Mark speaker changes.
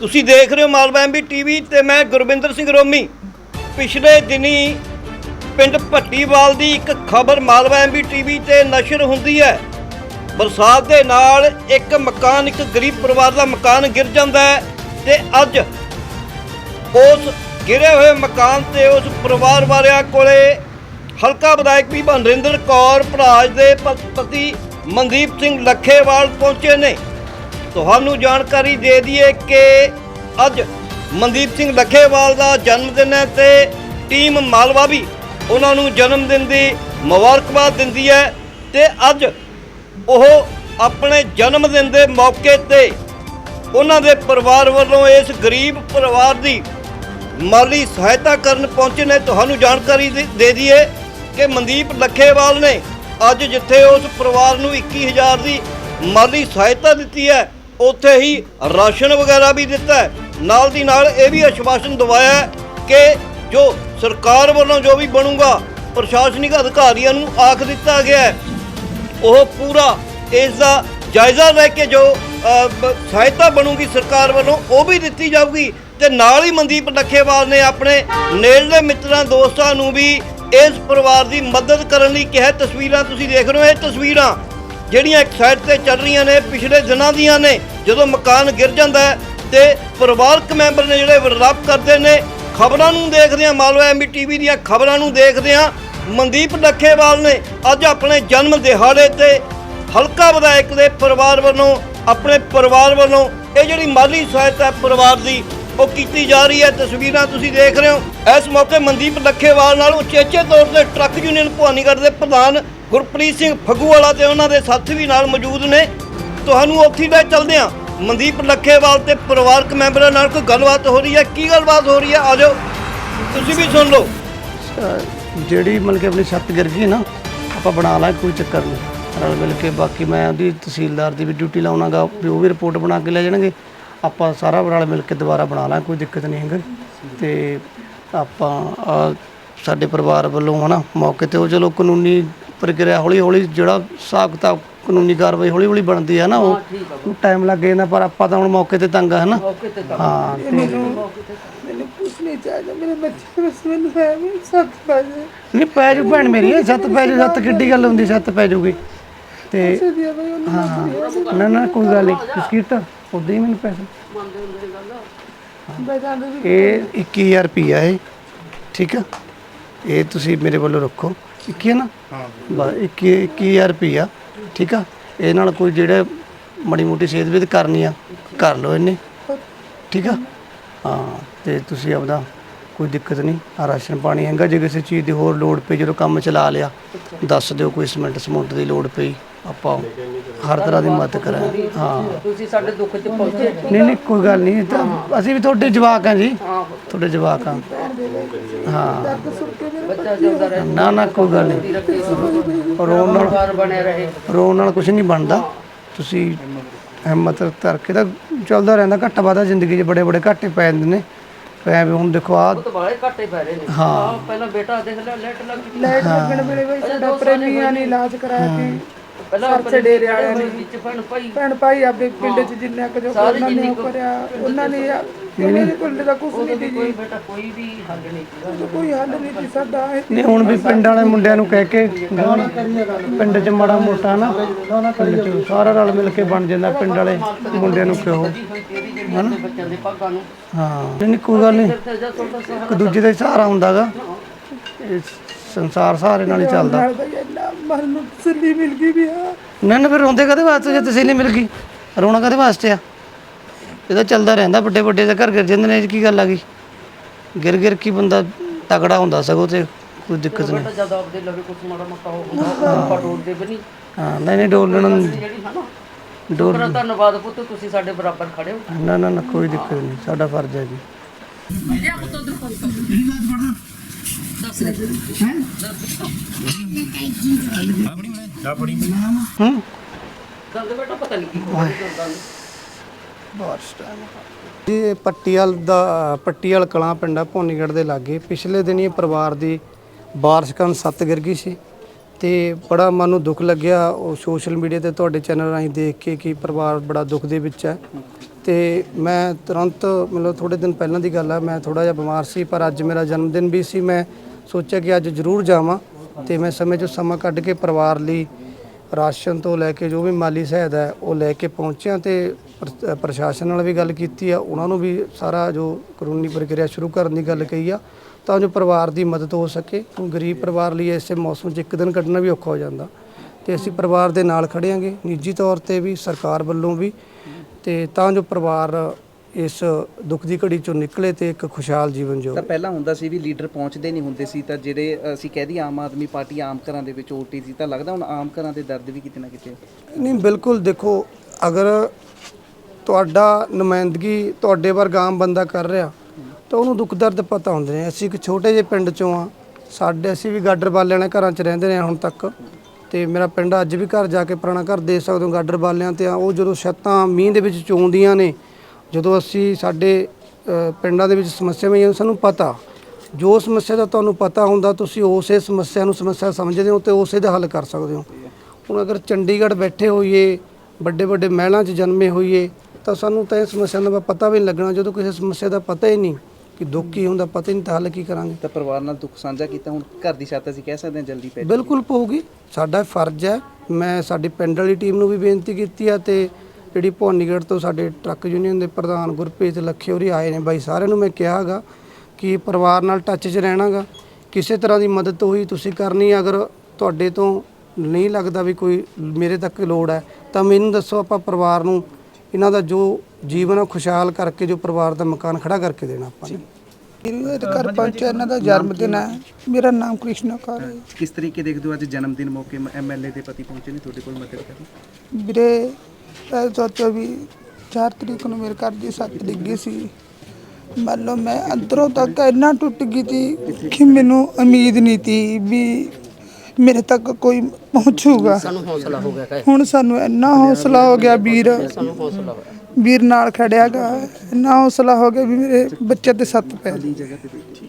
Speaker 1: ਤੁਸੀਂ ਦੇਖ ਰਹੇ ਹੋ ਮਾਲਵਾ ਐਮਬੀ ਟੀਵੀ ਤੇ ਮੈਂ ਗੁਰਵਿੰਦਰ ਸਿੰਘ ਰੋਮੀ। ਪਿਛਲੇ ਦਿਨੀ ਪਿੰਡ ਭੱਟੀਵਾਲ ਦੀ ਇੱਕ ਖਬਰ ਮਾਲਵਾ ਐਮਬੀ ਟੀਵੀ ਤੇ ਨਸ਼ਰ ਹੁੰਦੀ ਹੈ। ਬਰਸਾਤ ਦੇ ਨਾਲ ਇੱਕ ਮਕਾਨ, ਇੱਕ ਗਰੀਬ ਪਰਿਵਾਰ ਦਾ ਮਕਾਨ ਗਿਰ ਜਾਂਦਾ ਹੈ ਤੇ ਅੱਜ ਉਸ ਗਿਰੇ ਹੋਏ ਮਕਾਨ ਤੇ ਉਸ ਪਰਿਵਾਰ ਵਾਲਿਆਂ ਕੋਲੇ ਹਲਕਾ ਵਿਧਾਇਕ ਵੀ ਨਰਿੰਦਰ ਕੌਰ ਭਰਾਜ ਦੇ ਪਤੀ ਮਨਦੀਪ ਸਿੰਘ ਲੱਖੇਵਾਲ ਪਹੁੰਚੇ ਨੇ। ਤੁਹਾਨੂੰ ਜਾਣਕਾਰੀ ਦੇ ਦਈਏ ਕਿ ਅੱਜ ਮਨਦੀਪ ਸਿੰਘ ਲੱਖੇਵਾਲ ਦਾ ਜਨਮ ਦਿਨ ਹੈ ਤੇ ਟੀਮ ਮਾਲਵਾ ਵੀ ਉਹਨਾਂ ਨੂੰ ਜਨਮ ਦਿਨ ਦੀ ਮੁਬਾਰਕਬਾਦ ਦਿੰਦੀ ਹੈ ਤੇ ਅੱਜ ਉਹ ਆਪਣੇ ਜਨਮ ਦਿਨ ਦੇ ਮੌਕੇ ਤੇ ਉਹਨਾਂ ਦੇ ਪਰਿਵਾਰ ਵੱਲੋਂ ਇਸ ਗਰੀਬ ਪਰਿਵਾਰ ਦੀ ਮਾਲੀ ਸਹਾਇਤਾ ਕਰਨ ਪਹੁੰਚੇ ਨੇ। ਤੁਹਾਨੂੰ ਜਾਣਕਾਰੀ ਦੇ ਦੇ ਦਈਏ ਕਿ ਮਨਦੀਪ ਲੱਖੇਵਾਲ ਨੇ ਅੱਜ ਜਿੱਥੇ ਉਸ ਪਰਿਵਾਰ ਨੂੰ 21000 ਦੀ ਮਾਲੀ ਸਹਾਇਤਾ ਦਿੱਤੀ ਹੈ ਉੱਥੇ ਹੀ ਰਾਸ਼ਨ ਵਗੈਰਾ ਵੀ ਦਿੱਤਾ ਨਾਲ ਦੀ ਨਾਲ ਇਹ ਵੀ ਅਸ਼ਵਾਸਨ ਦਵਾਇਆ ਕਿ ਜੋ ਸਰਕਾਰ ਵੱਲੋਂ ਜੋ ਵੀ ਬਣੂਗਾ, ਪ੍ਰਸ਼ਾਸਨਿਕ ਅਧਿਕਾਰੀਆਂ ਨੂੰ ਆਖ ਦਿੱਤਾ ਗਿਆ ਉਹ ਪੂਰਾ ਇਸ ਦਾ ਜਾਇਜ਼ਾ ਲੈ ਕੇ ਜੋ ਸਹਾਇਤਾ ਬਣੂਗੀ ਸਰਕਾਰ ਵੱਲੋਂ, ਉਹ ਵੀ ਦਿੱਤੀ ਜਾਊਗੀ। ਤੇ ਨਾਲ ਹੀ ਮਨਦੀਪ ਲੱਖੇਵਾਲ ਨੇ ਆਪਣੇ ਨੇੜਲੇ ਮਿੱਤਰਾਂ, ਦੋਸਤਾਂ ਨੂੰ ਵੀ ਇਸ ਪਰਿਵਾਰ ਦੀ ਮਦਦ ਕਰਨ ਲਈ ਕਿਹਾ। ਤਸਵੀਰਾਂ ਤੁਸੀਂ ਦੇਖ ਰਹੇ ਹੋ, ਇਹ ਤਸਵੀਰਾਂ ਜਿਹੜੀਆਂ ਇੱਕ ਸਾਈਡ ਤੇ ਚੱਲ ਰਹੀਆਂ ਨੇ ਪਿਛਲੇ ਦਿਨਾਂ ਦੀਆਂ ਨੇ, ਜਦੋਂ ਮਕਾਨ ਗਿਰ ਜਾਂਦਾ ਹੈ ਤੇ ਪਰਿਵਾਰਕ ਮੈਂਬਰ ਨੇ ਜਿਹੜੇ ਵਿਰਲਾਪ ਕਰਦੇ ਨੇ, ਖਬਰਾਂ ਨੂੰ ਦੇਖਦੇ ਆ ਮਾਲਵਾ ਐਮਬੀ ਟੀਵੀ ਦੀਆਂ ਖਬਰਾਂ ਨੂੰ ਦੇਖਦੇ ਆ ਮਨਦੀਪ ਲੱਖੇਵਾਲ ਨੇ ਅੱਜ ਆਪਣੇ ਜਨਮ ਦਿਹਾੜੇ ਤੇ ਹਲਕਾ ਵਿਧਾਇਕ ਦੇ ਪਰਿਵਾਰ ਵੱਲੋਂ, ਆਪਣੇ ਪਰਿਵਾਰ ਵੱਲੋਂ ਇਹ ਜਿਹੜੀ ਮਾਲੀ ਸਹਾਇਤਾ ਪਰਿਵਾਰ ਦੀ ਉਹ ਕੀਤੀ ਜਾ ਰਹੀ ਹੈ, ਤਸਵੀਰਾਂ ਤੁਸੀਂ ਦੇਖ ਰਹੇ ਹੋ। ਇਸ ਮੌਕੇ ਮਨਦੀਪ ਲੱਖੇਵਾਲ ਨਾਲ ਉਚੇਚੇ ਤੌਰ ਤੇ ਟਰੱਕ ਯੂਨੀਅਨ ਭਵਾਨੀਗੜ੍ਹ ਦੇ ਪ੍ਰਧਾਨ ਗੁਰਪ੍ਰੀਤ ਸਿੰਘ ਫੱਗੂਵਾਲਾ ਤੇ ਉਹਨਾਂ ਦੇ ਸਾਥੀ ਵੀ ਨਾਲ ਮੌਜੂਦ ਨੇ। ਤੁਹਾਨੂੰ ਉੱਥੇ ਲੈ ਚੱਲਦੇ ਹਾਂ। ਮਨਦੀਪ ਲੱਖੇਵਾਲ ਤੇ ਪਰਿਵਾਰਕ ਮੈਂਬਰਾਂ ਨਾਲ ਕੋਈ ਗੱਲਬਾਤ ਹੋ ਰਹੀ ਹੈ? ਕੀ ਗੱਲਬਾਤ ਹੋ ਰਹੀ ਹੈ? ਆ ਜਾਓ। ਤੁਸੀਂ ਵੀ ਸੁਣ ਲਓ।
Speaker 2: ਜਿਹੜੀ ਮਤਲਬ ਕਿ ਆਪਣੀ ਛੱਤ ਗਿਰ ਗਈ ਨਾ, ਆਪਾਂ ਬਣਾ ਲਾਂ ਕੋਈ ਚੱਕਰ ਨਹੀਂ। ਰਲ ਮਿਲ ਕੇ ਬਾਕੀ ਮੈਂ ਉਹਦੀ ਤਹਿਸੀਲਦਾਰ ਦੀ ਵੀ ਡਿਊਟੀ ਲਾਉਣਾਗਾ, ਵੀ ਉਹ ਵੀ ਰਿਪੋਰਟ ਬਣਾ ਕੇ ਲੈ ਜਾਣਗੇ। ਆਪਾਂ ਸਾਰਾ ਰਲ ਮਿਲ ਕੇ ਦੁਬਾਰਾ ਬਣਾ ਲਾਂ ਕੋਈ ਦਿੱਕਤ ਨਹੀਂ ਹੈਗੀ। ਤੇ ਆਪਾਂ ਸਾਡੇ ਪਰਿਵਾਰ ਵੱਲੋਂ ਹਨਾ, ਮੌਕੇ ਤੇ ਉਹ ਚਲੋ ਕਾਨੂੰਨੀ ਪ੍ਰਕਿਰਿਆ ਹੌਲੀ ਹੌਲੀ ਜਿਹੜਾ ਹਿਸਾਬ ਕਿਤਾਬ ਕਾਨੂੰਨੀ ਕਾਰਵਾਈ ਹੌਲੀ ਹੌਲੀ ਬਣਦੀ ਹੈ ਨਾ ਉਹ ਟਾਈਮ ਲੱਗ ਜਾਂਦਾ ਪਰ ਆਪਾਂ ਤਾਂ ਹੁਣ ਮੌਕੇ ਤੇ ਤੰਗ ਆ ਹਨਾ ਹਾਂ
Speaker 3: ਮੈਨੂੰ ਕੁਛ ਨਹੀਂ ਚਾਹੀਦਾ ਮੇਰੇ ਬੱਚੇ ਬਸ ਮੈਨੂੰ ਹੈ ਵੀ ਸੱਤ ਵਜੇ
Speaker 2: ਨਹੀਂ ਪੈ ਜੂ ਭੈਣ ਮੇਰੀ ਇਹ ਛੱਤ ਪੈ ਜੂ ਛੱਤ ਕਿੱਡੀ ਗੱਲ ਹੁੰਦੀ ਛੱਤ ਪੈ ਜੂਗੀ। ਤੇ
Speaker 3: ਦਿਆ ਬਈ ਉਹਨੂੰ
Speaker 2: ਹਾਂ ਨਾ ਨਾ ਕੋਈ ਗੱਲ ਨਹੀਂ। ਬਿਸਕਿਟ ਉਦਾਂ ਹੀ ਮੈਨੂੰ ਪੈਸੇ। ਇਹ 21000 ਰੁਪਿਆ ਹੈ ਠੀਕ ਆ? ਇਹ ਤੁਸੀਂ ਮੇਰੇ ਵੱਲੋਂ ਰੱਖੋ। 21 ਹੈ ਨਾ? ਹਾਂ ਬਸ 21 21000 ਰੁਪਿਆ ਠੀਕ ਆ? ਇਹ ਨਾਲ ਕੋਈ ਜਿਹੜੇ ਮੜੀ ਮੋਟੀ ਸਿਹਤ ਵਿਧ ਕਰਨੀ ਆ ਕਰ ਲਓ ਇਹਨੇ ਠੀਕ ਆ? ਹਾਂ ਤੇ ਤੁਸੀਂ ਆਪਦਾ ਕੋਈ ਦਿੱਕਤ ਨਹੀਂ ਆ ਰਾਸ਼ਨ ਪਾਣੀ ਹੈਗਾ ਜੇ ਕਿਸੇ ਚੀਜ਼ ਦੀ ਹੋਰ ਲੋੜ ਪਈ ਜਦੋਂ ਕੰਮ ਚਲਾ ਲਿਆ ਦੱਸ ਦਿਓ ਕੋਈ ਸਿਮੈਂਟ ਸਮੁੰਟ ਦੀ ਲੋੜ ਪਈ ਆਪਾਂ ਹਰ ਤਰ੍ਹਾਂ ਦੀ ਮਦਦ ਕਰਾਂਗੇ। ਹਾਂ।
Speaker 4: ਤੁਸੀਂ ਸਾਡੇ ਦੁੱਖ 'ਚ ਪਹੁੰਚੇ
Speaker 2: ਨਹੀਂ ਨਹੀਂ ਕੋਈ ਗੱਲ ਨਹੀਂ ਇਹ ਤਾਂ ਅਸੀਂ ਵੀ ਤੁਹਾਡੇ ਜਵਾਕ ਆ ਜੀ ਤੁਹਾਡੇ ਜਵਾਕ ਆ। ਹਾਂ।
Speaker 4: ਬੱਚਾ ਜਿਉਂਦਾ ਰਹੇ।
Speaker 2: ਨਾ ਨਾ ਕੋਈ ਗੱਲ ਨਹੀਂ। ਰੋਣ ਨਾਲ
Speaker 4: ਪਰਿਵਾਰ ਬਣੇ ਰਹੇ।
Speaker 2: ਰੋਣ ਨਾਲ ਕੁਝ ਨਹੀਂ ਬਣਦਾ। ਤੁਸੀਂ ਹਿੰਮਤ ਕਰਕੇ ਤਾਂ ਚੱਲਦਾ ਰਹਿੰਦਾ। ਘੱਟਾ ਵਾਧਾ ਜ਼ਿੰਦਗੀ 'ਚ ਬੜੇ ਬੜੇ ਘਾਟੇ ਪੈ ਜਾਂਦੇ ਨੇ। ਪੈ ਵੀ ਹੁਣ ਦੇਖੋ ਆ
Speaker 4: ਉਹ ਤਾਂ ਬਾਲੇ ਘਾਟੇ ਪੈ ਰਹੇ ਨੇ।
Speaker 2: ਹਾਂ।
Speaker 4: ਆਹ ਪਹਿਲਾਂ ਬੇਟਾ ਦੇਖ ਲੈ ਲੈਟ ਲੱਗ ਗਈ।
Speaker 3: ਲਾਈਟ ਲੱਗਣ ਵੇਲੇ ਬਈ ਸਾਡਾ ਪ੍ਰੇਮੀਆਂ ਨੇ ਇਲਾਜ ਕਰਾਇਆ ਕਿ
Speaker 4: ਪਹਿਲਾਂ
Speaker 3: ਸਰਚ ਡੇਰੇ ਵਾਲਿਆਂ ਨੇ।
Speaker 4: ਵਿੱਚ ਭੈਣ ਭਾਈ
Speaker 3: ਭੈਣ ਭਾਈ ਆਪਣੇ ਪਿੰਡ ਚ ਜਿੰਨਾ ਕੁ ਜੋ ਉਹਨਾਂ ਨੇ ਉਹ ਕਰਿਆ ਉਹਨਾਂ ਨੇ ਆ- ਮੇਰੇ ਕੋਲ ਤਾਂ ਕੁਛ ਨਹੀਂ ਸੀ
Speaker 4: ਕੋਈ
Speaker 3: ਜੀ
Speaker 4: ਬੇਟਾ ਕੋਈ ਵੀ ਹੱਲ ਨਹੀਂ ਕੀਤਾ।
Speaker 3: ਕੋਈ ਹੱਲ ਨਹੀਂ ਸੀ ਸਾਡਾ ਇਹ
Speaker 2: ਨਹੀਂ ਹੁਣ ਵੀ ਪਿੰਡ ਵਾਲੇ ਮੁੰਡਿਆਂ ਨੂੰ ਕਹਿ ਕੇ ਪਿੰਡ 'ਚ ਮਾੜਾ ਮੋਟਾ ਨਾ ਪਿੰਡ 'ਚ ਸਾਰਾ ਰਲ ਮਿਲ ਕੇ ਬਣ ਜਾਂਦਾ ਪਿੰਡ ਵਾਲੇ ਮੁੰਡਿਆਂ ਨੂੰ ਕਹੋ
Speaker 4: ਜੀ ਹੋਈ ਤੇਰੀ ਜਿਹੜੀ ਬੱਚਿਆਂ ਦੇ ਭਾਗਾਂ ਨੂੰ।
Speaker 2: ਹਾਂ। ਨਹੀਂ ਨਹੀਂ ਕੋਈ ਗੱਲ ਨਹੀਂ।
Speaker 4: ਤੁਹਾਡਾ ਸਹਾਰਾ
Speaker 2: ਇੱਕ ਦੂਜੇ ਦਾ ਹੀ ਸਹਾਰਾ ਹੁੰਦਾਗਾ। ਇਹ ਸੰਸਾਰ ਸਹਾਰੇ ਨਾਲ ਹੀ ਚੱਲਦਾ।
Speaker 3: ਨਾਲ ਬਈ ਇੰਨਾ ਮਨ ਨੂੰ ਤਸੱਲੀ ਮਿਲ ਗਈ ਵੀ ਆ
Speaker 2: ਨਾ ਨਾ ਫਿਰ ਰੋਂਦੇ ਕਦੇ ਵਾਸਤੇ ਜੇ ਤਸੱਲੀ ਮਿਲ ਗਈ? ਰੋਣਾ ਕਦੇ ਵਾਸਤੇ ਆ? ਇਹ ਤਾਂ ਚੱਲਦਾ ਰਹਿੰਦਾ ਵੱਡੇ ਵੱਡੇ ਦੇ ਘਰ ਗਿਰ ਜਾਂਦੇ ਨੇ ਇਹ 'ਚ ਕੀ ਗੱਲ ਆ ਗਈ? ਗਿਰ ਗਿਰ ਕੀ ਬੰਦਾ ਤਗੜਾ ਹੁੰਦਾ ਸਗੋਂ ਤੇ ਕੋਈ ਦਿੱਕਤ ਨਹੀਂ।
Speaker 4: ਬੇਟਾ ਜਦ ਆਪਦੇ ਲਵੇ ਕੁਛ ਮਾੜਾ ਮੋਟਾ ਹੋ ਹੁੰਦਾ ਆਪਾਂ ਡੋਲਦੇ ਵੀ ਨਹੀਂ।
Speaker 2: ਹਾਂ ਨਹੀਂ ਨਹੀਂ ਡੋਲਣ
Speaker 4: ਜਿਹੜੀ ਹੈ ਨਾ ਸ਼ੁਕਰ ਹੈ, ਧੰਨਵਾਦ ਪੁੱਤ ਤੁਸੀਂ ਸਾਡੇ ਬਰਾਬਰ ਖੜੇ ਹੋ।
Speaker 2: ਨਾ ਨਾ ਨਾ ਕੋਈ ਦਿੱਕਤ ਨਹੀਂ ਸਾਡਾ ਫਰਜ਼ ਹੈ ਜੀ। ਹੂੰ?
Speaker 4: ਗੱਲ ਬੇਟਾ ਪਤਾ ਨਹੀਂ ਕੀ ਹੋ। ਰਿਹਾ
Speaker 5: ਇਹ ਪੱਟੀਵਾਲ ਦਾ ਪੱਟੀਆਲ ਕਲਾਂ ਪਿੰਡਾ ਭੋਨੀਗੜ੍ਹ ਦੇ ਲਾਗੇ। ਪਿਛਲੇ ਦਿਨ ਇਹ ਪਰਿਵਾਰ ਦੀ ਬਾਰਿਸ਼ ਕਾਰਨ ਸੱਤ ਗਿਰ ਗਈ ਸੀ ਤੇ ਬੜਾ ਮਨ ਨੂੰ ਦੁੱਖ ਲੱਗਿਆ। ਉਹ ਸੋਸ਼ਲ ਮੀਡੀਆ ਤੇ ਤੁਹਾਡੇ ਚੈਨਲ ਰਾਹੀਂ ਦੇਖ ਕੇ ਕਿ ਪਰਿਵਾਰ ਬੜਾ ਦੁੱਖ ਦੇ ਵਿੱਚ ਹੈ। ਤੇ ਮੈਂ ਤੁਰੰਤ, ਮਤਲਬ ਥੋੜੇ ਦਿਨ ਪਹਿਲਾਂ ਦੀ ਗੱਲ ਹੈ ਮੈਂ ਥੋੜਾ ਜਿਹਾ ਬਿਮਾਰ ਸੀ, ਪਰ ਅੱਜ ਮੇਰਾ ਜਨਮ ਦਿਨ ਵੀ ਸੀ। ਮੈਂ ਸੋਚਿਆ ਕਿ ਅੱਜ ਜ਼ਰੂਰ ਜਾਵਾਂ ਤੇ ਮੈਂ ਸਮੇਂ ਚੋਂ ਸਮਾਂ ਕੱਢ ਕੇ ਪਰਿਵਾਰ ਲਈ ਰਾਸ਼ਨ ਤੋਂ ਲੈ ਕੇ ਜੋ ਵੀ ਮਾਲੀ ਸਹਾਇਤਾ ਹੈ, ਉਹ ਲੈ ਕੇ ਪਹੁੰਚਿਆ ਤੇ ਪ੍ਰ- ਪ੍ਰਸ਼ਾਸਨ ਨਾਲ ਵੀ ਗੱਲ ਕੀਤੀ ਆ ਉਹਨਾਂ ਨੂੰ ਵੀ ਸਾਰਾ ਜੋ ਕਾਨੂੰਨੀ ਪ੍ਰਕਿਰਿਆ ਸ਼ੁਰੂ ਕਰਨ ਦੀ ਗੱਲ ਕਹੀ ਆ ਤਾਂ ਜੋ ਪਰਿਵਾਰ ਦੀ ਮਦਦ ਹੋ ਸਕੇ। ਕਿਉਂਕਿ ਗਰੀਬ ਪਰਿਵਾਰ ਲਈ ਐਸੇ ਮੌਸਮ 'ਚ ਇੱਕ ਦਿਨ ਕੱਢਣਾ ਵੀ ਔਖਾ ਹੋ ਜਾਂਦਾ। ਤੇ ਅਸੀਂ ਪਰਿਵਾਰ ਦੇ ਨਾਲ ਖੜਿਆਂਗੇ ਨਿੱਜੀ ਤੌਰ ਤੇ ਵੀ ਸਰਕਾਰ ਵੱਲੋਂ ਵੀ। ਤੇ ਤਾਂ ਜੋ ਪਰਿਵਾਰ ਇਸ ਦੁੱਖ ਦੀ ਘੜੀ ਚੋਂ ਨਿਕਲੇ ਤੇ ਇੱਕ ਖੁਸ਼ਹਾਲ ਜੀਵਨ
Speaker 6: ਤਾਂ
Speaker 5: ਜਿਉਵੇ
Speaker 6: ਪਹਿਲਾਂ ਹੁੰਦਾ ਸੀ ਵੀ ਲੀਡਰ ਪਹੁੰਚਦੇ ਨਹੀਂ ਹੁੰਦੇ ਸੀ ਤਾਂ ਜਿਹੜੇ ਅਸੀਂ ਕਹਿ ਦਈਏ ਆਮ ਆਦਮੀ ਪਾਰਟੀ ਆਮ ਘਰਾਂ ਦੇ ਵਿੱਚ ਓਟੀ ਸੀ ਤਾਂ ਲੱਗਦਾ ਹੁਣ ਆਮ ਘਰਾਂ ਦੇ ਦਰਦ ਵੀ ਕਿਤੇ ਨਾ ਕਿਤੇ।
Speaker 5: ਨਹੀਂ ਬਿਲਕੁਲ ਦੇਖੋ ਅਗਰ ਤੁਹਾਡਾ ਨੁਮਾਇੰਦਗੀ ਤੁਹਾਡੇ ਵਰਗਾ ਆਮ ਬੰਦਾ ਕਰ ਰਿਹਾ, ਤਾਂ ਉਹਨੂੰ ਦੁੱਖ ਦਰਦ ਪਤਾ ਹੁੰਦੇ ਨੇ। ਅਸੀਂ ਇੱਕ ਛੋਟੇ ਜਿਹੇ ਪਿੰਡ ਚੋਂ ਆ ਸਾਡੇ, ਅਸੀਂ ਵੀ ਗਾਡਰ ਬਾਲਿਆਂ ਨੇ ਘਰਾਂ 'ਚ ਰਹਿੰਦੇ ਨੇ ਹੁਣ ਤੱਕ। ਤੇ ਮੇਰਾ ਪਿੰਡ ਅੱਜ ਵੀ ਘਰ ਜਾ ਕੇ ਪੁਰਾਣਾ ਘਰ ਦੇ ਸਕਦੇ ਹੋ, ਗਾਡਰ ਬਾਲਿਆਂ ਤੇ ਆ। ਉਹ ਜਦੋਂ ਛੱਤਾਂ ਮੀਂਹ ਦੇ ਵਿੱਚ ਚੋਂਦੀਆਂ ਨੇ, ਜਦੋਂ ਅਸੀਂ ਸਾਡੇ ਪਿੰਡਾਂ ਦੇ ਵਿੱਚ ਸਮੱਸਿਆਵਾਂ ਆਈਆਂ, ਸਾਨੂੰ ਪਤਾ। ਜੋ ਸਮੱਸਿਆ ਦਾ ਤੁਹਾਨੂੰ ਪਤਾ ਹੁੰਦਾ, ਤੁਸੀਂ ਉਸੇ ਸਮੱਸਿਆ ਨੂੰ ਸਮੱਸਿਆ ਸਮਝਦੇ ਹੋ ਤੇ ਉਸੇ ਦਾ ਹੱਲ ਕਰ ਸਕਦੇ ਹੋ। ਹੁਣ ਅਗਰ ਚੰਡੀਗੜ੍ਹ ਬੈਠੇ ਹੋਈਏ ਵੱਡੇ ਵੱਡੇ ਮਹਿਲਾਂ 'ਚ ਜਨਮੇ ਹੋਈਏ ਤਾਂ ਸਾਨੂੰ ਤਾਂ ਇਹ ਸਮੱਸਿਆ ਦਾ ਪਤਾ ਵੀ ਨਹੀਂ ਲੱਗਣਾ ਜਦੋਂ ਕਿਸੇ ਸਮੱਸਿਆ ਦਾ ਪਤਾ ਹੀ ਨਹੀਂ ਕਿ ਦੁੱਖ ਕੀ ਹੁੰਦਾ ਪਤਾ ਹੀ ਨਹੀਂ ਤਾਂ ਹੱਲ ਕੀ ਕਰਾਂਗੇ।
Speaker 6: ਤਾਂ ਪਰਿਵਾਰ ਨਾਲ ਦੁੱਖ ਸਾਂਝਾ ਕੀਤਾ ਹੁਣ ਘਰ ਦੀ ਛੱਤ ਅਸੀਂ ਕਹਿ ਸਕਦੇ ਹਾਂ ਜਲਦੀ ਪੈ
Speaker 5: ਬਿਲਕੁਲ ਪਊਗੀ। ਸਾਡਾ ਫਰਜ਼ ਹੈ ਮੈਂ ਸਾਡੀ ਪਿੰਡ ਵਾਲੀ ਟੀਮ ਨੂੰ ਵੀ ਬੇਨਤੀ ਕੀਤੀ ਆ ਤੇ ਜਿਹੜੀ ਭਵਾਨੀਗੜ੍ਹ ਤੋਂ ਸਾਡੇ ਟਰੱਕ ਯੂਨੀਅਨ ਦੇ ਪ੍ਰਧਾਨ ਗੁਰਪ੍ਰੀਤ ਲੱਖੇ ਹੋਰੀ ਆਏ ਨੇ ਬਾਈ ਸਾਰਿਆਂ ਨੂੰ ਮੈਂ ਕਿਹਾਗਾ ਕਿ ਪਰਿਵਾਰ ਨਾਲ ਟੱਚ 'ਚ ਰਹਿਣਾਗਾ। ਕਿਸੇ ਤਰ੍ਹਾਂ ਦੀ ਮਦਦ ਹੋਈ ਤੁਸੀਂ ਕਰਨੀ ਅਗਰ ਤੁਹਾਡੇ ਤੋਂ ਨਹੀਂ ਲੱਗਦਾ ਵੀ ਕੋਈ ਮੇਰੇ ਤੱਕ ਲੋੜ ਹੈ ਤਾਂ ਮੈਨੂੰ ਦੱਸੋ ਆਪਾਂ ਪਰਿਵਾਰ ਨੂੰ ਇਹਨਾਂ ਦਾ ਜੋ ਜੀਵਨ ਉਹ ਖੁਸ਼ਹਾਲ ਕਰਕੇ ਜੋ ਪਰਿਵਾਰ ਦਾ ਮਕਾਨ ਖੜਾ ਕਰਕੇ ਦੇਣਾ ਆਪਾਂ ਨੇ।
Speaker 3: ਮੇਰੇ ਘਰ ਪਹੁੰਚਿਆ ਇਹਨਾਂ ਦਾ ਜਨਮ ਦਿਨ ਹੈ। ਮੇਰਾ ਨਾਮ ਕ੍ਰਿਸ਼ਨਾ ਕੌਰ ਹੈ।
Speaker 6: ਕਿਸ ਤਰੀਕੇ ਦੇਖਦੇ ਹੋ ਅੱਜ ਜਨਮ ਦਿਨ ਮੌਕੇ ਐਮਐਲਏ ਦੇ ਪਤੀ ਪਹੁੰਚੇ ਨੇ? ਤੁਹਾਡੇ ਕੋਲ ਮਦਦ ਕਰਨ।
Speaker 3: ਵੀਰੇ ਇਹ ਸੋਚੋ ਵੀ 4 ਤਰੀਕ ਨੂੰ ਮੇਰੇ ਘਰ ਦੀ ਸੱਤ ਡਿੱਗੀ ਸੀ। ਮੰਨ ਲਓ ਮੈਂ ਅੰਦਰੋਂ ਤੱਕ ਇੰਨਾ ਟੁੱਟ ਗਈ ਸੀ ਕਿ ਮੈਨੂੰ ਉਮੀਦ ਨਹੀਂ ਸੀ ਵੀ ਮੇਰੇ ਤੱਕ ਕੋਈ ਪਹੁੰਚੂਗਾ।
Speaker 4: ਸਾਨੂੰ ਹੌਸਲਾ ਹੋ ਗਿਆ ਕਹੇ।
Speaker 3: ਹੁਣ ਸਾਨੂੰ ਇੰਨਾ ਹੌਸਲਾ ਹੋ ਗਿਆ ਵੀਰ।
Speaker 4: ਸਾਨੂੰ ਹੌਸਲਾ ਹੋਇਆ
Speaker 3: ਵੀਰ ਨਾਲ ਖੜਿਆਗਾ ਇੰਨਾ ਹੌਸਲਾ ਹੋ ਗਿਆ ਵੀ ਮੇਰੇ ਬੱਚੇ ਤੇ ਸੱਤ ਪੈ
Speaker 6: ਦੀ ਜਗ੍ਹਾ ਤੇ ਬੈਠੀ